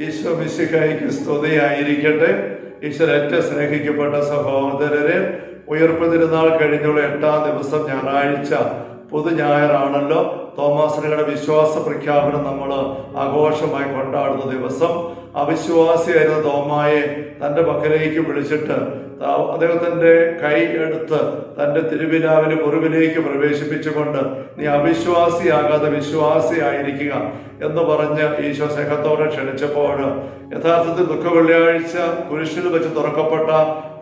ഈശോ മിശിഹായിക്ക് സ്തുതിയായിരിക്കട്ടെ ഈശ്വര ഏറ്റവും സ്നേഹിക്കപ്പെട്ട സഹോദരരെ ഉയർപ്പ് തിരുനാൾ കഴിഞ്ഞുള്ള എട്ടാം ദിവസം ഞായറാഴ്ച പുതു ഞായറാണല്ലോ തോമാശ്രീയുടെ വിശ്വാസ പ്രഖ്യാപനം നമ്മൾ ആഘോഷമായി കൊണ്ടാടുന്ന ദിവസം അവിശ്വാസിയായിരുന്ന തോമായെ തന്റെ പക്കലേക്ക് വിളിച്ചിട്ട് അദ്ദേഹത്തിന്റെ കൈ എടുത്ത് തന്റെ തിരുവിലാവിന് മുറിവിലേക്ക് പ്രവേശിപ്പിച്ചുകൊണ്ട് നീ അവിശ്വാസിയാകാതെ വിശ്വാസിയായിരിക്കുക എന്ന് പറഞ്ഞ് ഈശോ സ്നേഹത്തോടെ ക്ഷണിച്ചപ്പോൾ യഥാർത്ഥത്തിൽ ദുഃഖ വെള്ളിയാഴ്ച കുരിശിൽ വെച്ച് തുറക്കപ്പെട്ട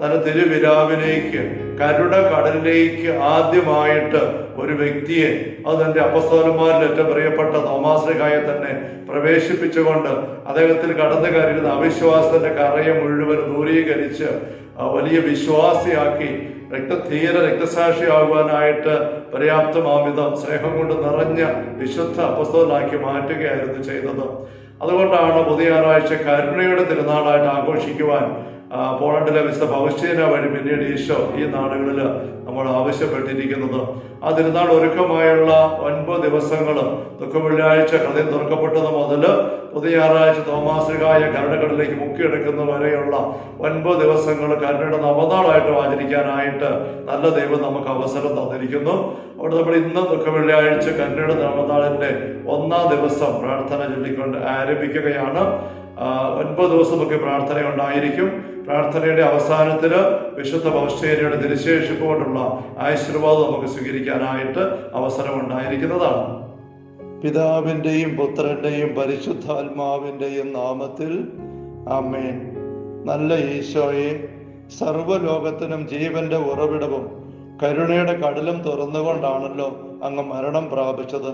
തന്റെ തിരുവിലാവിലേക്ക് കരുണ കടലിലേക്ക് ആദ്യമായിട്ട് ഒരു വ്യക്തിയെ അത് തന്റെ അപ്പസ്തോലന്മാരിൽ ഏറ്റവും പ്രിയപ്പെട്ട തോമാശ്രീകായെ തന്നെ പ്രവേശിപ്പിച്ചുകൊണ്ട് അദ്ദേഹത്തിൽ കടന്നു കയറിയിരുന്ന അവിശ്വാസത്തിന്റെ കറയെ മുഴുവൻ ദൂരീകരിച്ച് വലിയ വിശ്വാസിയാക്കി രക്തധീര രക്തസാക്ഷിയാകുവാനായിട്ട് പര്യാപ്തമാവിധം സ്നേഹം കൊണ്ട് നിറഞ്ഞ വിശുദ്ധ അപ്പസ്തോലാക്കി മാറ്റുകയായിരുന്നു ചെയ്തത്. അതുകൊണ്ടാണ് പുതിയ ഞായറാഴ്ച കരുണയുടെ തിരുനാളായിട്ട് ആഘോഷിക്കുവാൻ പോളണ്ടിലെ വിശുദ്ധ പൗശ്ചീന വഴി പിന്നീട് ഈശോ ഈ നാടുകളിൽ നമ്മൾ ആവശ്യപ്പെട്ടിരിക്കുന്നത്. ആ തിരുനാൾ ഒരുക്കമായുള്ള ഒൻപത് ദിവസങ്ങൾ ദുഃഖ വെള്ളിയാഴ്ച ഹൃദയം തുറക്കപ്പെട്ടത് മുതൽ പുതിയ ഞായറാഴ്ച തോമാസികായ കരുണകളിലേക്ക് മുക്കിയെടുക്കുന്ന വരെയുള്ള ഒൻപത് ദിവസങ്ങൾ കരുണയുടെ നവനാളായിട്ട് ആചരിക്കാനായിട്ട് നല്ല ദൈവം നമുക്ക് അവസരം തന്നിരിക്കുന്നു. അവിടെ നമ്മൾ ഇന്ന് ദുഃഖ വെള്ളിയാഴ്ച കരുണയുടെ നവനാളിന്റെ ഒന്നാം ദിവസം പ്രാർത്ഥന ചൊല്ലിക്കൊണ്ട് ആരംഭിക്കുകയാണ്. ഒൻപത് ദിവസമൊക്കെ പ്രാർത്ഥന ഉണ്ടായിരിക്കും പ്രാർത്ഥനയുടെ അവസാനത്തിൽ വിശുദ്ധ പൗഷ്ടേരിയുടെ തിരുശേഷിപ്പ് കൊണ്ടുള്ള ആശീർവാദം നമുക്ക് സ്വീകരിക്കാനായിട്ട് അവസരം ഉണ്ടായിരിക്കുന്നതാണ് പിതാവിന്റെയും പുത്രന്റെയും പരിശുദ്ധാത്മാവിന്റെയും നാമത്തിൽ ആമേൻ. നല്ല ഈശോയെ സർവലോകത്തിനും ജീവന്റെ ഉറവിടവും കരുണയുടെ കടലും തുറന്നുകൊണ്ടാണല്ലോ അങ്ങ് മരണം പ്രാപിച്ചത്.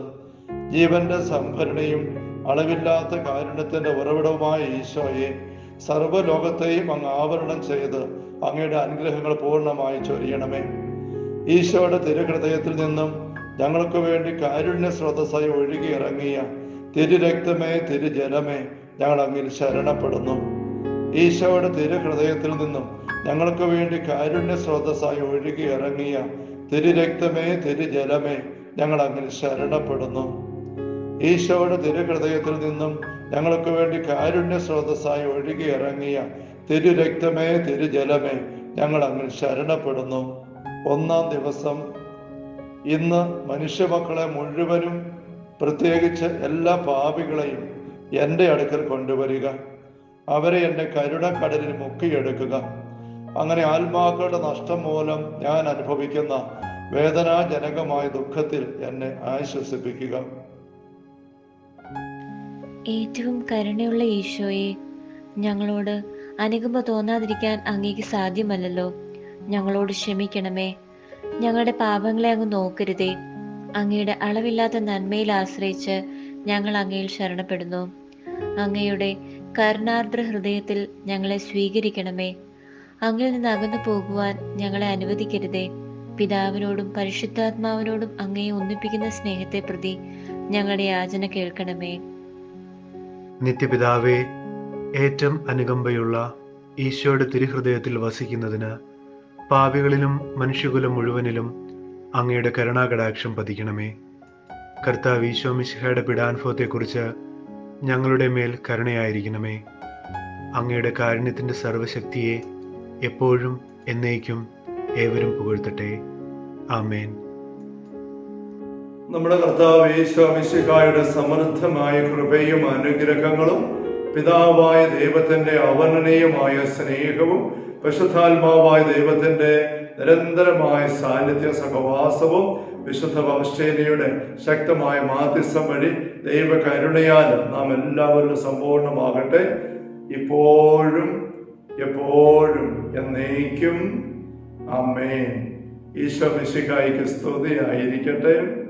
ജീവന്റെ സംഭരണിയും അളവില്ലാത്ത കാരുണ്യത്തിന്റെ ഉറവിടവുമായ ഈശോയെ സർവലോകത്തെയും അങ്ങ് ആവരണം ചെയ്ത് അങ്ങയുടെ അനുഗ്രഹങ്ങൾ പൂർണമായി ചൊരിയണമേ. ഈശോയുടെ തിരുഹൃദയത്തിൽ നിന്നും ഞങ്ങൾക്ക് വേണ്ടി കാരുണ്യ സ്രോതസ്സായി ഒഴുകി ഇറങ്ങിയ തിരുരക്തമേ തിരുജലമേ ഞങ്ങൾ അങ്ങിൽ ശരണപ്പെടുന്നു. ഈശോയുടെ തിരുഹൃദയത്തിൽ നിന്നും ഞങ്ങൾക്ക് വേണ്ടി കാരുണ്യ സ്രോതസ്സായി ഒഴുകി ഇറങ്ങിയ തിരുരക്തമേ തിരുജലമേ ഞങ്ങൾ അങ്ങിൽ ശരണപ്പെടുന്നു. ഈശോയുടെ തിരുഹൃദയത്തിൽ നിന്നും ഞങ്ങൾക്ക് വേണ്ടി കാരുണ്യ സ്രോതസ്സായി ഒഴുകി ഇറങ്ങിയ തിരുരക്തമേ തിരുജലമേ ഞങ്ങൾ അങ്ങ് ശരണപ്പെടുന്നു. ഒന്നാം ദിവസം ഇന്ന് മനുഷ്യമക്കളെ മുഴുവനും പ്രത്യേകിച്ച് എല്ലാ പാപികളെയും എന്റെ അടുക്കൽ കൊണ്ടുവരിക. അവരെ എന്റെ കരുണക്കടലിൽ മുക്കിയെടുക്കുക. അങ്ങനെ ആത്മാക്കളുടെ നഷ്ടം മൂലം ഞാൻ അനുഭവിക്കുന്ന വേദനാജനകമായ ദുഃഖത്തിൽ എന്നെ ആശ്വസിപ്പിക്കുക. ഏറ്റവും കരുണയുള്ള ഈശോയെ ഞങ്ങളോട് അനുകമ്പ തോന്നാതിരിക്കാൻ അങ്ങേക്ക് സാധ്യമല്ലല്ലോ. ഞങ്ങളോട് ക്ഷമിക്കണമേ. ഞങ്ങളുടെ പാപങ്ങളെ അങ്ങ് നോക്കരുതേ. അങ്ങയുടെ അളവില്ലാത്ത നന്മയിൽ ആശ്രയിച്ച് ഞങ്ങൾ അങ്ങയിൽ ശരണപ്പെടുന്നു. അങ്ങയുടെ കരുണാർദ്ര ഹൃദയത്തിൽ ഞങ്ങളെ സ്വീകരിക്കണമേ. അങ്ങിൽ നിന്ന് അകന്നു പോകുവാൻ ഞങ്ങളെ അനുവദിക്കരുതേ. പിതാവിനോടും പരിശുദ്ധാത്മാവിനോടും അങ്ങയെ ഒന്നിപ്പിക്കുന്ന സ്നേഹത്തെ പ്രതി ഞങ്ങളുടെ യാചന കേൾക്കണമേ. നിത്യപിതാവേ ഏറ്റവും അനുകമ്പയുള്ള ഈശോയുടെ തിരുഹൃദയത്തിൽ വസിക്കുന്നതിന് പാപികളിലും മനുഷ്യകുലം മുഴുവനിലും അങ്ങയുടെ കരുണാകടാക്ഷം പതിക്കണമേ. കർത്താവ് ഈശോ മിശിഹയുടെ പിടാനുഭവത്തെക്കുറിച്ച് ഞങ്ങളുടെ മേൽ കരുണയായിരിക്കണമേ. അങ്ങയുടെ കാരുണ്യത്തിന്റെ സർവശക്തിയെ എപ്പോഴും എന്നേക്കും ഏവരും പുകഴ്ത്തട്ടെ. ആമേൻ. നമ്മുടെ കർത്താവ് യേശുമിശിഹായുടെ സമൃദ്ധമായ കൃപയും അനുഗ്രഹങ്ങളും പിതാവായ ദൈവത്തിന്റെ അവർണനീയമായ സ്നേഹവും വിശുദ്ധാത്മാവായ ദൈവത്തിന്റെ നിരന്തരമായ സാന്നിധ്യ സഹവാസവും വിശുദ്ധ വംശേനയുടെ ശക്തമായ മാധ്യസ്ഥം വഴി ദൈവ കരുണയാൽ നാം എല്ലാവരും സമ്പൂർണമാകട്ടെ ഇപ്പോഴും എപ്പോഴും എന്നേക്കും. അമ്മേൻ ഈശോ മിശിക്കായിക്ക് സ്തുതിയായിരിക്കട്ടെ.